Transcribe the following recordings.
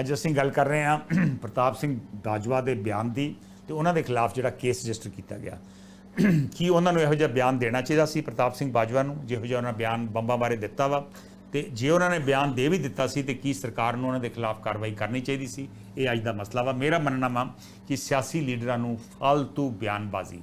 ਅੱਜ ਅਸੀਂ ਗੱਲ ਕਰ ਰਹੇ ਹਾਂ ਪ੍ਰਤਾਪ ਸਿੰਘ ਬਾਜਵਾ ਦੇ ਬਿਆਨ ਦੀ ਤੇ ਉਹਨਾਂ ਦੇ ਖਿਲਾਫ ਜਿਹੜਾ ਕੇਸ ਰਜਿਸਟਰ ਕੀਤਾ ਗਿਆ। ਕੀ ਉਹਨਾਂ ਨੂੰ ਇਹੋ ਜਿਹਾ ਬਿਆਨ ਦੇਣਾ ਚਾਹੀਦਾ ਸੀ ਪ੍ਰਤਾਪ ਸਿੰਘ ਬਾਜਵਾ ਨੂੰ? ਜਿਹੋ ਜਿਹਾ ਉਹਨਾਂ ਬਿਆਨ ਬੰਬਾਂ ਬਾਰੇ ਦਿੱਤਾ ਵਾ। ਤੇ ਜੇ ਉਹਨਾਂ ਨੇ ਬਿਆਨ ਦੇ ਵੀ ਦਿੱਤਾ ਸੀ ਤੇ ਕੀ ਸਰਕਾਰ ਨੂੰ ਉਹਨਾਂ ਦੇ ਖਿਲਾਫ ਕਾਰਵਾਈ ਕਰਨੀ ਚਾਹੀਦੀ ਸੀ? ਇਹ ਅੱਜ ਦਾ ਮਸਲਾ ਵਾ। ਮੇਰਾ ਮੰਨਣਾ ਵਾ ਕਿ ਸਿਆਸੀ ਲੀਡਰਾਂ ਨੂੰ ਫालतू ਬਿਆਨਬਾਜ਼ੀ,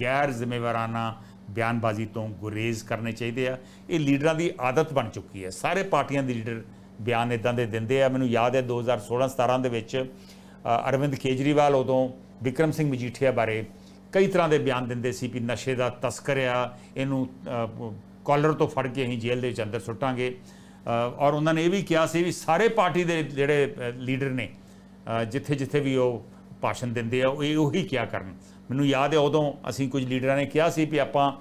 ਗੈਰ ਜ਼ਿੰਮੇਵਾਰਾਨਾ ਬਿਆਨਬਾਜ਼ੀ ਤੋਂ ਗੁਰੇਜ਼ ਕਰਨੇ ਚਾਹੀਦੇ ਆ। ਇਹ ਲੀਡਰਾਂ ਦੀ ਆਦਤ ਬਣ ਚੁੱਕੀ ਹੈ। ਸਾਰੇ ਪਾਰਟੀਆਂ ਦੇ ਲੀਡਰ ਬਿਆਨ ਇਦਾਂ ਦੇ ਦਿੰਦੇ ਆ ਮੈਨੂੰ ਯਾਦ ਹੈ 2016-17 ਦੇ ਵਿੱਚ ਅਰਵਿੰਦ ਕੇਜਰੀਵਾਲ ਉਦੋਂ ਵਿਕਰਮ ਸਿੰਘ ਮਜੀਠੀਆ ਬਾਰੇ ਕਈ ਤਰ੍ਹਾਂ ਦੇ ਬਿਆਨ ਦਿੰਦੇ ਸੀ ਕਿ ਨਸ਼ੇ ਦਾ ਤਸਕਰ ਆ ਇਹਨੂੰ ਅ, ਕਾਲਰ ਤੋਂ ਫੜ ਕੇ ਅਸੀਂ ਜੇਲ੍ਹ ਦੇ ਵਿੱਚ ਅੰਦਰ ਸੁੱਟਾਂਗੇ। ਔਰ ਉਹਨਾਂ ਨੇ ਇਹ ਵੀ ਕਿਹਾ ਸੀ ਵੀ ਸਾਰੇ ਪਾਰਟੀ ਦੇ ਜਿਹੜੇ ਲੀਡਰ ਨੇ ਜਿੱਥੇ ਜਿੱਥੇ ਵੀ ਉਹ ਭਾਸ਼ਣ ਦਿੰਦੇ ਆ ਉਹ ਇਹ ਉਹੀ ਕਿਹਾ ਕਰਨ। ਮੈਨੂੰ ਯਾਦ ਹੈ ਉਦੋਂ ਅਸੀਂ ਕੁਝ ਲੀਡਰਾਂ ਨੇ ਕਿਹਾ ਸੀ ਵੀ ਆਪਾਂ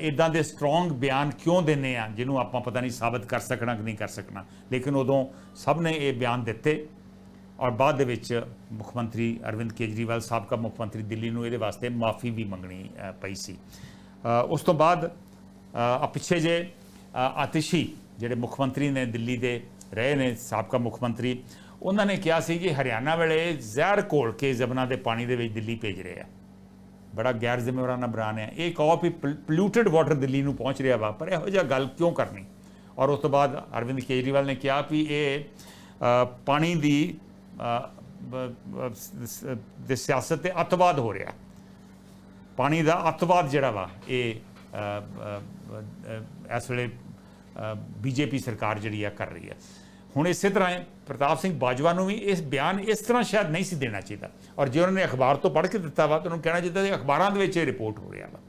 ਇਦਾਂ ਦੇ ਸਟਰੋਂਗ ਬਿਆਨ ਕਿਉਂ ਦਿੰਨੇ ਆ, ਜਿਹਨੂੰ ਆਪਾਂ ਪਤਾ ਨਹੀਂ ਸਾਬਤ ਕਰ ਸਕਣਾ ਕਿ ਨਹੀਂ ਕਰ ਸਕਣਾ। ਲੇਕਿਨ ਉਦੋਂ ਸਭ ਨੇ ਇਹ ਬਿਆਨ ਦਿੱਤੇ ਔਰ ਬਾਅਦ ਦੇ ਵਿੱਚ ਮੁੱਖ ਮੰਤਰੀ ਅਰਵਿੰਦ ਕੇਜਰੀਵਾਲ ਸਾਬਕਾ ਮੁੱਖ ਮੰਤਰੀ ਦਿੱਲੀ ਨੂੰ ਇਹਦੇ ਵਾਸਤੇ ਮਾਫੀ ਵੀ ਮੰਗਣੀ ਪਈ ਸੀ। ਉਸ ਤੋਂ ਬਾਅਦ ਪਿੱਛੇ ਜੇ ਆਤਿਸ਼ੀ ਜਿਹੜੇ ਮੁੱਖ ਮੰਤਰੀ ਨੇ ਦਿੱਲੀ ਦੇ ਰਹੇ ਨੇ, ਸਾਬਕਾ ਮੁੱਖ ਮੰਤਰੀ, ਉਹਨਾਂ ਨੇ ਕਿਹਾ ਸੀ ਕਿ ਹਰਿਆਣਾ ਵੇਲੇ ਜ਼ਹਿਰ ਘੋਲ ਕੇ ਜਮਨਾ ਦੇ ਪਾਣੀ ਦੇ ਵਿੱਚ ਦਿੱਲੀ ਭੇਜ ਰਹੇ ਆ। ਬੜਾ ਗੈਰ ਜ਼ਿੰਮੇਵਾਰਾਨਾ ਬਿਆਨ ਹੈ। ਇਹ ਕਹੋ ਵੀ ਪੋਲਿਊਟਡ ਵਾਟਰ ਦਿੱਲੀ ਨੂੰ ਪਹੁੰਚ ਰਿਹਾ ਵਾ ਪਰ ਇਹੋ ਜਿਹਾ ਗੱਲ ਕਿਉਂ ਕਰਨੀ? ਔਰ ਉਸ ਤੋਂ ਬਾਅਦ ਅਰਵਿੰਦ ਕੇਜਰੀਵਾਲ ਨੇ ਕਿਹਾ ਵੀ ਇਹ ਪਾਣੀ ਦੀ ਦੇ ਸਿਆਸਤ ਤੇ ਅੱਤਵਾਦ ਹੋ ਰਿਹਾ। ਪਾਣੀ ਦਾ ਅੱਤਵਾਦ ਜਿਹੜਾ ਵਾ ਇਹ ਅ, ਅ, ਅ, ਇਸ ਵੇਲੇ ਬੀਜੇਪੀ ਸਰਕਾਰ ਜਿਹੜੀ ਆ ਕਰ ਰਹੀ ਹੈ। ਹੁਣ ਇਸੇ ਤਰ੍ਹਾਂ ਹੈ, ਪ੍ਰਤਾਪ ਸਿੰਘ ਬਾਜਵਾ ਨੂੰ ਵੀ ਇਸ ਬਿਆਨ ਇਸ ਤਰ੍ਹਾਂ ਸ਼ਾਇਦ ਨਹੀਂ ਸੀ ਦੇਣਾ ਚਾਹੀਦਾ। ਔਰ ਜੇ ਉਹਨਾਂ ਨੇ ਅਖਬਾਰ ਤੋਂ ਪੜ੍ਹ ਕੇ ਦਿੱਤਾ ਵਾ, ਤਾਂ ਉਹਨੂੰ ਕਹਿਣਾ ਚਾਹੀਦਾ ਕਿ ਅਖਬਾਰਾਂ ਦੇ ਵਿੱਚ ਇਹ ਰਿਪੋਰਟ ਹੋ ਰਿਹਾ ਵਾ।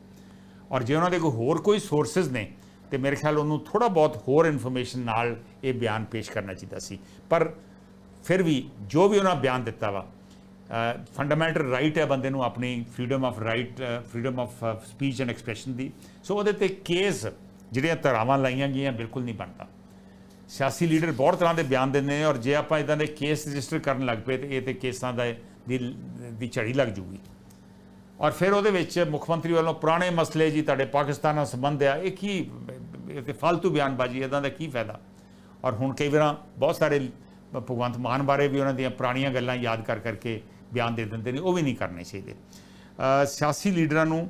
ਔਰ ਜੇ ਉਹਨਾਂ ਦੇ ਕੋਈ ਹੋਰ ਕੋਈ ਸੋਰਸਸ ਨੇ, ਤੇ ਮੇਰੇ ਖਿਆਲ ਉਹਨੂੰ ਥੋੜਾ ਬਹੁਤ ਹੋਰ ਇਨਫੋਰਮੇਸ਼ਨ ਨਾਲ ਇਹ ਬਿਆਨ ਪੇਸ਼ ਕਰਨਾ ਚਾਹੀਦਾ ਸੀ। ਪਰ ਫਿਰ ਵੀ ਜੋ ਵੀ ਉਹਨਾਂ ਬਿਆਨ ਦਿੱਤਾ ਵਾ ਫੰਡਾਮੈਂਟਲ ਰਾਈਟ ਹੈ ਬੰਦੇ ਨੂੰ ਆਪਣੀ freedom of right freedom of speech and expression the. So ਉਹਦੇ ਤੇ ਕੇਸ ਜਿਹੜੀਆਂ ਧਾਰਾਵਾਂ ਲਾਈਆਂ ਗਈਆਂ ਬਿਲਕੁਲ ਨਹੀਂ ਬਣਦਾ। ਸਿਆਸੀ ਲੀਡਰ ਬਹੁਤ ਤਰ੍ਹਾਂ ਦੇ ਬਿਆਨ ਦਿੰਦੇ ਨੇ ਔਰ ਜੇ ਆਪਾਂ ਇਦਾਂ ਦੇ ਕੇਸ ਰਜਿਸਟਰ ਕਰਨ ਲੱਗ ਪਏ ਤੇ ਇਹ ਤੇ ਕੇਸਾਂ ਦਾ ਦੀ ਦੀ ਝੜੀ ਲੱਗ ਜੂਗੀ। ਔਰ ਫਿਰ ਉਹਦੇ ਵਿੱਚ ਮੁੱਖ ਮੰਤਰੀ ਵੱਲੋਂ ਪੁਰਾਣੇ ਮਸਲੇ ਜੀ ਤੁਹਾਡੇ ਪਾਕਿਸਤਾਨ ਨਾਲ ਸੰਬੰਧ ਆ, ਇਹ ਕੀ, ਇਹ ਤੇ ਫालतू ਬਿਆਨਬਾਜ਼ੀ ਇਹਦਾ ਦਾ ਕੀ ਫਾਇਦਾ? ਔਰ ਹੁਣ ਕਈ ਵਾਰ ਬਹੁਤ ਸਾਰੇ ਭਗਵੰਤ ਮਾਨ ਬਾਰੇ ਵੀ ਉਹਨਾਂ ਦੀਆਂ ਪੁਰਾਣੀਆਂ ਗੱਲਾਂ ਯਾਦ ਕਰ ਕਰਕੇ ਬਿਆਨ ਦੇ ਦਿੰਦੇ ਨੇ, ਉਹ ਵੀ ਨਹੀਂ ਕਰਨੇ ਚਾਹੀਦੇ। ਸਿਆਸੀ ਲੀਡਰਾਂ ਨੂੰ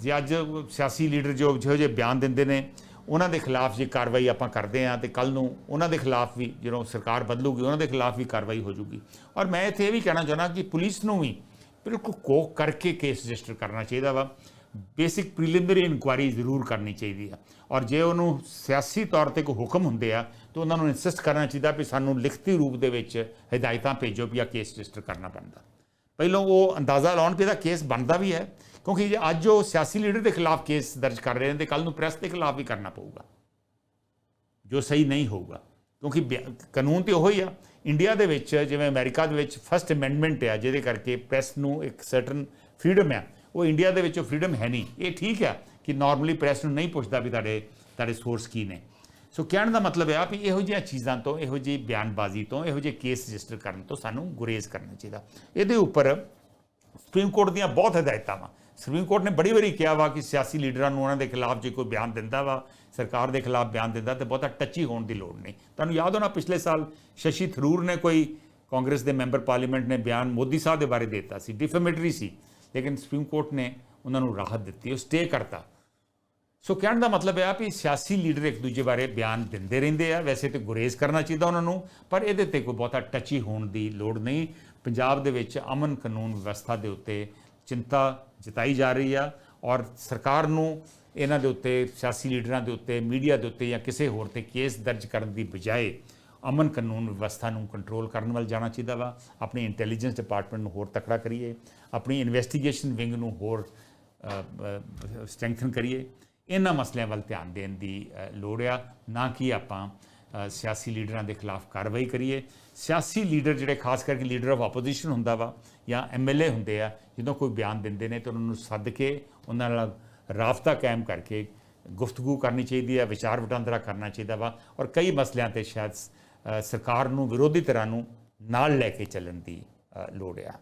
ਜੇ ਅੱਜ ਸਿਆਸੀ ਲੀਡਰ ਜੋ ਜਿਹੋ ਜਿਹੇ ਬਿਆਨ ਦਿੰਦੇ ਨੇ ਉਹਨਾਂ ਦੇ ਖਿਲਾਫ ਜੇ ਕਾਰਵਾਈ ਆਪਾਂ ਕਰਦੇ ਹਾਂ ਤੇ ਕੱਲ ਨੂੰ ਉਹਨਾਂ ਦੇ ਖਿਲਾਫ ਵੀ ਜਦੋਂ ਸਰਕਾਰ ਬਦਲੂਗੀ, ਉਹਨਾਂ ਦੇ ਖਿਲਾਫ ਵੀ ਕਾਰਵਾਈ ਹੋ ਜੂਗੀ। ਔਰ ਮੈਂ ਇੱਥੇ ਇਹ ਵੀ ਕਹਿਣਾ ਚਾਹੁੰਦਾ ਕਿ ਪੁਲਿਸ ਨੂੰ ਵੀ ਬਿਲਕੁਲ ਕੋਕ ਕਰਕੇ ਕੇਸ ਰਜਿਸਟਰ ਕਰਨਾ ਚਾਹੀਦਾ ਵਾ। ਬੇਸਿਕ ਪ੍ਰੀਲਿਮਿਨਰੀ ਇਨਕੁਆਇਰੀ ਜ਼ਰੂਰ ਕਰਨੀ ਚਾਹੀਦੀ ਆ। ਔਰ ਜੇ ਉਹਨੂੰ ਸਿਆਸੀ ਤੌਰ ਤੇ ਕੋਈ ਹੁਕਮ ਹੁੰਦੇ ਆ, ਤਾਂ ਉਹਨਾਂ ਨੂੰ ਇਨਸਿਸਟ ਕਰਨਾ ਚਾਹੀਦਾ ਵੀ ਸਾਨੂੰ ਲਿਖਤੀ ਰੂਪ ਦੇ ਵਿੱਚ ਹਦਾਇਤਾਂ ਭੇਜੋ ਵੀ ਆ ਕੇਸ ਰਜਿਸਟਰ ਕਰਨਾ ਪੈਂਦਾ ਪਹਿਲਾਂ ਉਹ ਅੰਦਾਜ਼ਾ ਲਾਉਣ ਕਿ ਇਹਦਾ ਕੇਸ ਬਣਦਾ ਵੀ ਹੈ। ਕਿਉਂਕਿ ਜੇ ਅੱਜ ਉਹ ਸਿਆਸੀ ਲੀਡਰ ਦੇ ਖਿਲਾਫ ਕੇਸ ਦਰਜ ਕਰ ਰਹੇ ਨੇ ਤੇ ਕੱਲ ਨੂੰ ਪ੍ਰੈਸ ਦੇ ਖਿਲਾਫ ਵੀ ਕਰਨਾ ਪਊਗਾ। ਜੋ ਸਹੀ ਨਹੀਂ ਹੋਊਗਾ। ਕਿਉਂਕਿ ਕਾਨੂੰਨ ਤੇ ਉਹੀ ਆ। ਇੰਡੀਆ ਦੇ ਵਿੱਚ, ਜਿਵੇਂ ਅਮਰੀਕਾ ਦੇ ਵਿੱਚ ਫਸਟ ਅਮੈਂਡਮੈਂਟ ਆ, ਜਿਹਦੇ ਕਰਕੇ ਪ੍ਰੈਸ ਨੂੰ ਇੱਕ ਸਰਟਨ ਫਰੀडम ਆ। ਉਹ ਇੰਡੀਆ ਦੇ ਵਿੱਚ ਉਹ ਫਰੀडम ਹੈ ਨਹੀਂ। ਇਹ ਠੀਕ ਆ ਕਿ ਨਾਰਮਲੀ ਪ੍ਰੈਸ ਨੂੰ ਨਹੀਂ ਪੁੱਛਦਾ ਵੀ ਤੁਹਾਡੇ ਤੁਹਾਡੇ ਸੋਰਸ ਕੀ ਨੇ। ਸੋ ਕਹਿਣ ਦਾ ਮਤਲਬ ਹੈ ਆ ਵੀ ਇਹੋ ਜਿਹੀਆਂ ਚੀਜ਼ਾਂ ਤੋਂ, ਇਹੋ ਜਿਹੀ ਬਿਆਨਬਾਜ਼ੀ ਤੋਂ, ਇਹੋ ਜਿਹੇ ਕੇਸ ਰਜਿਸਟਰ ਕਰਨ ਤੋਂ ਸਾਨੂੰ ਗੁਰੇਜ਼ ਕਰਨਾ ਚਾਹੀਦਾ। ਇਹਦੇ ਉੱਪਰ ਸੁਪਰੀਮ ਕੋਰਟ ਦੀਆਂ ਬਹੁਤ ਹਦਾਇਤਾਂ ਵਾ। ਸੁਪਰੀਮ ਕੋਰਟ ਨੇ ਬੜੀ ਵਾਰੀ ਕਿਹਾ ਵਾ ਕਿ ਸਿਆਸੀ ਲੀਡਰਾਂ ਨੂੰ ਉਹਨਾਂ ਦੇ ਖਿਲਾਫ ਜੇ ਕੋਈ ਬਿਆਨ ਦਿੰਦਾ ਵਾ, ਸਰਕਾਰ ਦੇ ਖਿਲਾਫ ਬਿਆਨ ਦਿੰਦਾ ਤੇ ਬਹੁਤਾ ਟੱਚੀ ਹੋਣ ਦੀ ਲੋੜ ਨਹੀਂ। ਤੁਹਾਨੂੰ ਯਾਦ ਹੋਣਾ ਪਿਛਲੇ ਸਾਲ ਸ਼ਸ਼ੀ ਥਰੂਰ ਨੇ ਕੋਈ ਕਾਂਗਰਸ ਦੇ ਮੈਂਬਰ ਪਾਰਲੀਮੈਂਟ ਨੇ ਬਿਆਨ ਮੋਦੀ ਸਾਹਿਬ ਦੇ ਬਾਰੇ ਦਿੱਤਾ ਸੀ, ਡਿਫੇਮੇਟਰੀ ਸੀ, ਲੇਕਿਨ ਸੁਪਰੀਮ ਕੋਰਟ ਨੇ ਉਹਨਾਂ ਨੂੰ ਰਾਹਤ ਦਿੱਤੀ, ਉਹ ਸਟੇ ਕਰਤਾ। ਸੋ ਕਹਿਣ ਦਾ ਮਤਲਬ ਹੈ ਵੀ ਸਿਆਸੀ ਲੀਡਰ ਇੱਕ ਦੂਜੇ ਬਾਰੇ ਬਿਆਨ ਦਿੰਦੇ ਰਹਿੰਦੇ ਆ, ਵੈਸੇ ਤੇ ਗੁਰੇਜ਼ ਕਰਨਾ ਚਾਹੀਦਾ ਉਹਨਾਂ ਨੂੰ, ਪਰ ਇਹਦੇ ਤੇ ਕੋਈ ਬਹੁਤਾ ਟੱਚੀ ਹੋਣ ਦੀ ਲੋੜ ਨਹੀਂ। ਪੰਜਾਬ ਦੇ ਵਿੱਚ ਅਮਨ ਕਾਨੂੰਨ ਵਿਵਸਥਾ ਦੇ ਉੱਤੇ ਚਿੰਤਾ ਜਤਾਈ ਜਾ ਰਹੀ ਆ ਔਰ ਸਰਕਾਰ ਨੂੰ ਇਹਨਾਂ ਦੇ ਉੱਤੇ, ਸਿਆਸੀ ਲੀਡਰਾਂ ਦੇ ਉੱਤੇ, ਮੀਡੀਆ ਦੇ ਉੱਤੇ ਜਾਂ ਕਿਸੇ ਹੋਰ ਤੇ ਕੇਸ ਦਰਜ ਕਰਨ ਦੀ ਬਜਾਏ ਅਮਨ ਕਾਨੂੰਨ ਵਿਵਸਥਾ ਨੂੰ ਕੰਟਰੋਲ ਕਰਨ ਵੱਲ ਜਾਣਾ ਚਾਹੀਦਾ ਵਾ। ਆਪਣੀ ਇੰਟੈਲੀਜੈਂਸ ਡਿਪਾਰਟਮੈਂਟ ਨੂੰ ਹੋਰ ਤਕੜਾ ਕਰੀਏ। ਆਪਣੀ ਇਨਵੈਸਟੀਗੇਸ਼ਨ ਵਿੰਗ ਨੂੰ ਹੋਰ ਸਟਰੈਂਥਨ ਕਰੀਏ। ਇਹਨਾਂ ਮਸਲਿਆਂ ਵੱਲ ਧਿਆਨ ਦੇਣ ਦੀ ਲੋੜ ਆ। ਨਾ ਕਿ ਆਪਾਂ ਸਿਆਸੀ ਲੀਡਰਾਂ ਦੇ ਖਿਲਾਫ ਕਾਰਵਾਈ ਕਰੀਏ। ਸਿਆਸੀ ਲੀਡਰ ਜਿਹੜੇ, ਖਾਸ ਕਰਕੇ ਲੀਡਰ ਆਫ ਆਪੋਜੀਸ਼ਨ ਹੁੰਦਾ ਵਾ ਜਾਂ ਐਮਐਲਏ ਹੁੰਦੇ ਆ, ਜਦੋਂ ਕੋਈ ਬਿਆਨ ਦਿੰਦੇ ਨੇ ਤਾਂ ਉਹਨਾਂ ਨੂੰ ਸੱਦ ਕੇ ਉਹਨਾਂ ਨਾਲ ਰਾਬਤਾ ਕਾਇਮ ਕਰਕੇ ਗੁਫ਼ਤਗੂ ਕਰਨੀ ਚਾਹੀਦੀ ਹੈ, ਵਿਚਾਰ ਵਟਾਂਦਰਾ ਕਰਨਾ ਚਾਹੀਦਾ ਵਾ ਔਰ ਕਈ ਮਸਲਿਆਂ ਤੇ ਸ਼ਾਇਦ ਸਰਕਾਰ ਨੂੰ, ਵਿਰੋਧੀ ਧਿਰਾਂ ਨੂੰ ਨਾਲ ਲੈ ਕੇ ਚੱਲਣ ਦੀ ਲੋੜ ਆ।